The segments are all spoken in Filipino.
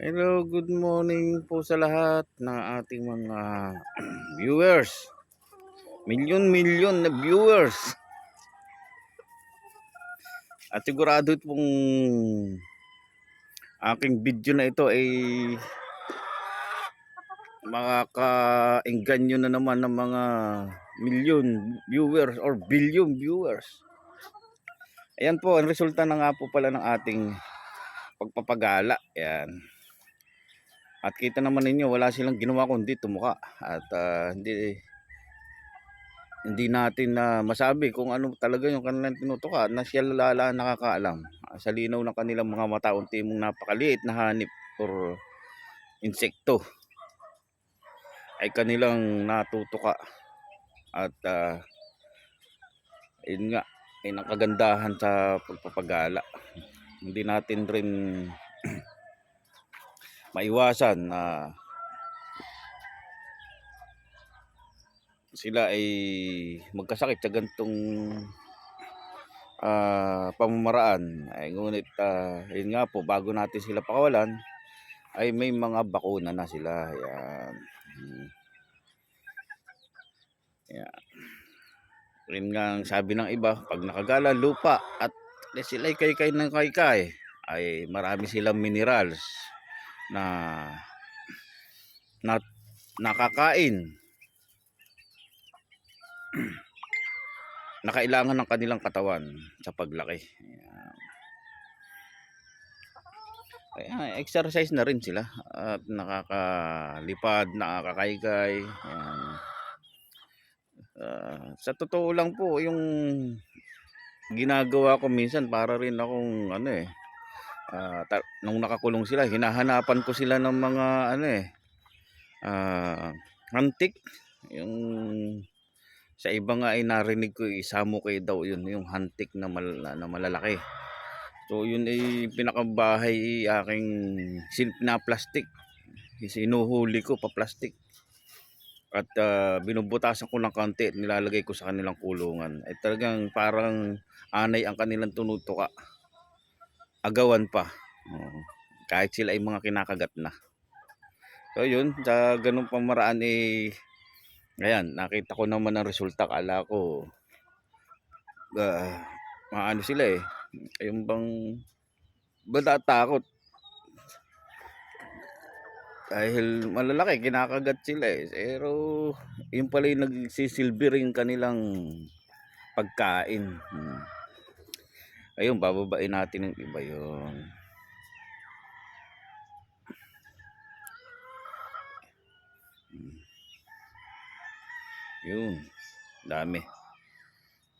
Hello, good morning po sa lahat ng ating mga viewers. Milyon-milyon na viewers. At sigurado pong aking video na ito ay makaka-engganyo na naman ng mga milyon viewers or billion viewers. Ayan po, ang resulta na nga po pala ng ating pagpapagala. Ayan. At kita naman ninyo, wala silang ginawa kundi tumuka. At ah, hindi hindi natin na masabi kung ano talaga yung kanilang tinutuka na siya lala nakakaalam. Ah, Sa linaw ng kanilang mga mata, unti mong napakaliit na hanip or insekto ay kanilang natutuka. At ah, yun nga, ay nakagandahan sa pagpapagala. Hindi natin rin maiwasan na sila ay magkasakit sa gantong ah, pamamaraan. Ay, ngunit ah, yun nga po, bago natin sila pakawalan, ay may mga bakuna na sila. Ayan. Hmm. Ayan. Yun nga ang sabi ng iba, pag nakagala lupa at sila ay kay-kay ng kay-kay, ay marami silang minerals na na nakakain na kailangan ng kanilang katawan sa paglaki. Ayan. Exercise na rin sila at nakakalipad, nakakakaykay. Ayan. Ah, sa totoo lang po, yung ginagawa ko minsan para rin akong ano eh, ta- nung nakakulong sila, hinahanapan ko sila ng mga ano eh, ah, antik. Yung sa iba nga ay narinig ko isamuke daw yun, yung hantik na, mal, na malalaki. So yun ay pinakabahay aking sin na plastic. Sinuhuli ko pa plastic. At ah, binubutasan ko ng konti nilalagay ko sa kanilang kulungan. Ay talagang parang anay ang kanilang tunutuka. Agawan pa. Oo. kahit sila ay mga kinakagat na. So yun, sa ganung pamaraan eh ayan, nakita ko naman ang resulta. Kala ko ah, maano sila eh. Yung bang bada takot dahil malalaki kinakagat sila eh pero yun pala yung nagsisilbi rin kanilang pagkain hmm. Ayun bababain natin yung iba yun. Hmm. yun dami.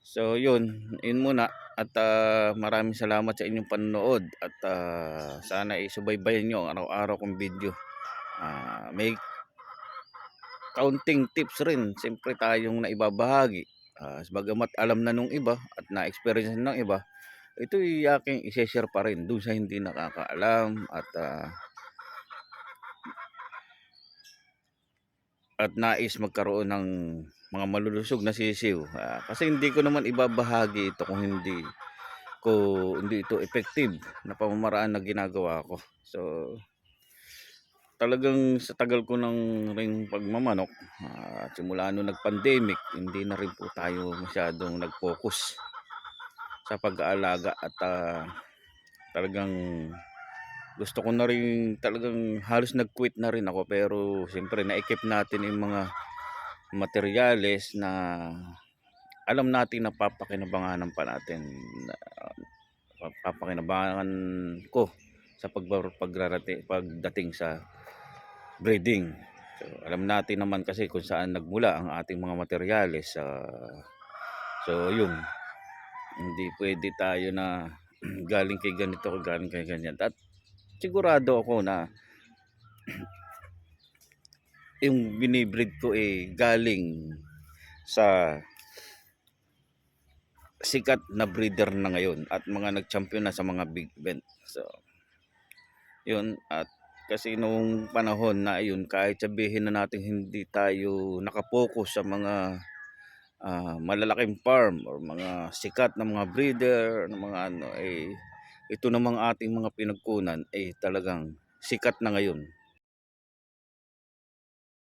So yun yun muna. At ah, maraming salamat sa inyong panonood. At ah, sana isubaybayan nyo ang araw-araw kong video. Ah, may kaunting tips rin siyempre tayong naibabahagi. Ah, bagamat alam na nung iba at na-experience ng iba ito yung aking isi-share pa rin doon sa hindi nakakaalam at ah, at nais magkaroon ng mga malulusog na sisiw. Ah, kasi hindi ko naman ibabahagi ito kung hindi ko hindi ito effective na pamamaraan na ginagawa ko. So talagang sa tagal ko ng ring pagmamanok at simula nung nag-pandemic hindi na rin po tayo masyadong nag-focus sa pag-aalaga at ah, talagang gusto ko na rin talagang halos nag-quit na rin ako pero siyempre na-equip natin yung mga materyales na alam natin na papakinabanganan pa natin na, papakinabangan ko sa pag pagrarate pagdating sa breeding. So, alam natin naman kasi kung saan nagmula ang ating mga materyales. ah, so, yun. Hindi pwede tayo na galing kay ganito, galing kay ganyan. At sigurado ako na yung binibreed ko eh galing sa sikat na breeder na ngayon at mga nag-champion na sa mga big event. So, yun at kasi nung panahon na yun kahit sabihin na natin hindi tayo nakapokus sa mga ah, malalaking farm or mga sikat na mga breeder na mga ano eh ito namang ating mga pinagkunan eh talagang sikat na ngayon.